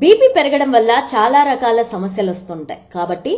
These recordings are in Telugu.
బీపీ పెరగడం వల్ల చాలా రకాల సమస్యలు వస్తుంటాయి. కాబట్టి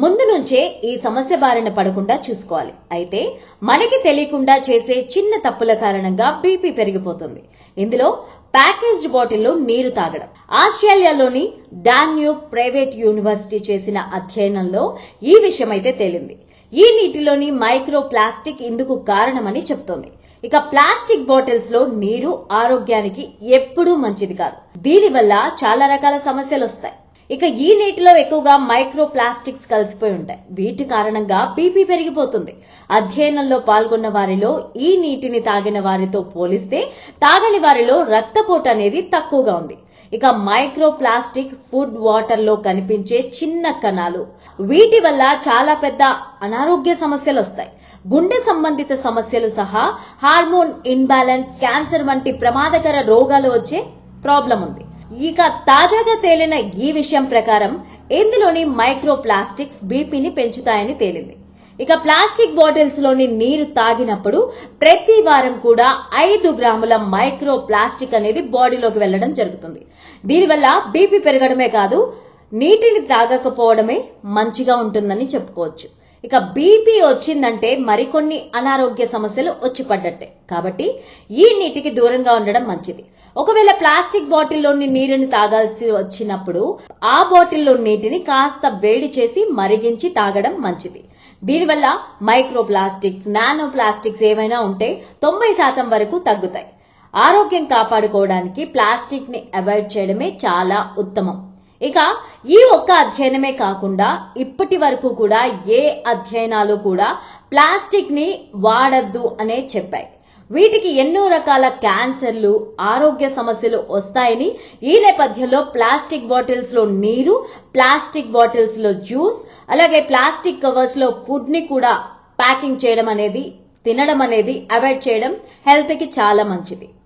ముందు నుంచే ఈ సమస్య బారిన పడకుండా చూసుకోవాలి. అయితే మనకి తెలియకుండా చేసే చిన్న తప్పుల కారణంగా బీపీ పెరిగిపోతుంది. ఇందులో ప్యాకేజ్డ్ బాటిల్లో నీరు తాగడం. ఆస్ట్రేలియాలోని డాన్యూబ్ ప్రైవేట్ యూనివర్సిటీ చేసిన అధ్యయనంలో ఈ విషయమైతే తేలింది. ఈ నీటిలోని మైక్రో ప్లాస్టిక్ ఇందుకు కారణమని చెప్తోంది. ఇక ప్లాస్టిక్ బాటిల్స్లో నీరు ఆరోగ్యానికి ఎప్పుడూ మంచిది కాదు. దీనివల్ల చాలా రకాల సమస్యలు వస్తాయి. ఇక ఈ నీటిలో ఎక్కువగా మైక్రో ప్లాస్టిక్స్ కలిసిపోయి ఉంటాయి. వీటి కారణంగా బీపీ పెరిగిపోతుంది. అధ్యయనంలో పాల్గొన్న వారిలో ఈ నీటిని తాగిన వారితో పోలిస్తే తాగని వారిలో రక్తపోటు అనేది తక్కువగా ఉంది. ఇక మైక్రో ప్లాస్టిక్ ఫుడ్ వాటర్లో కనిపించే చిన్న కణాలు వీటి వల్ల చాలా పెద్ద అనారోగ్య సమస్యలు వస్తాయి. గుండె సంబంధిత సమస్యలు సహా హార్మోన్ ఇన్బ్యాలెన్స్ క్యాన్సర్ వంటి ప్రమాదకర రోగాలు వచ్చే ప్రాబ్లం ఉంది. ఇక తాజాగా తేలిన ఈ విషయం ప్రకారం ఇందులోని మైక్రో ప్లాస్టిక్స్ బీపీని పెంచుతాయని తేలింది. ఇక ప్లాస్టిక్ బాటిల్స్లోని నీరు తాగినప్పుడు ప్రతి వారం కూడా ఐదు గ్రాముల మైక్రో ప్లాస్టిక్ అనేది బాడీలోకి వెళ్ళడం జరుగుతుంది. దీనివల్ల బీపీ పెరగడమే కాదు నీటిని తాగకపోవడమే మంచిగా ఉంటుందని చెప్పుకోవచ్చు. ఇక బీపీ వచ్చిందంటే మరికొన్ని అనారోగ్య సమస్యలు వచ్చి పడ్డట్టే కాబట్టి ఈ నీటికి దూరంగా ఉండడం మంచిది. ఒకవేళ ప్లాస్టిక్ బాటిల్లోని నీరుని తాగాల్సి వచ్చినప్పుడు ఆ బాటిల్లో నీటిని కాస్త వేడి చేసి మరిగించి తాగడం మంచిది. దీనివల్ల మైక్రో ప్లాస్టిక్స్ నానో ప్లాస్టిక్స్ ఏమైనా ఉంటే తొంభై శాతం వరకు తగ్గుతాయి. ఆరోగ్యం కాపాడుకోవడానికి ప్లాస్టిక్ని అవాయిడ్ చేయడమే చాలా ఉత్తమం. ఇక ఈ ఒక్క అధ్యయనమే కాకుండా ఇప్పటి వరకు కూడా ఏ అధ్యయనాలు కూడా ప్లాస్టిక్ని వాడద్దు అనే చెప్పాయి. వీటికి ఎన్నో రకాల క్యాన్సర్లు ఆరోగ్య సమస్యలు వస్తాయని ఈ నేపథ్యంలో ప్లాస్టిక్ బాటిల్స్లో నీరు ప్లాస్టిక్ బాటిల్స్లో జ్యూస్ అలాగే ప్లాస్టిక్ కవర్స్లో ఫుడ్ని కూడా ప్యాకింగ్ చేయడం అనేది తినడం అనేది అవాయిడ్ చేయడం హెల్త్కి చాలా మంచిది.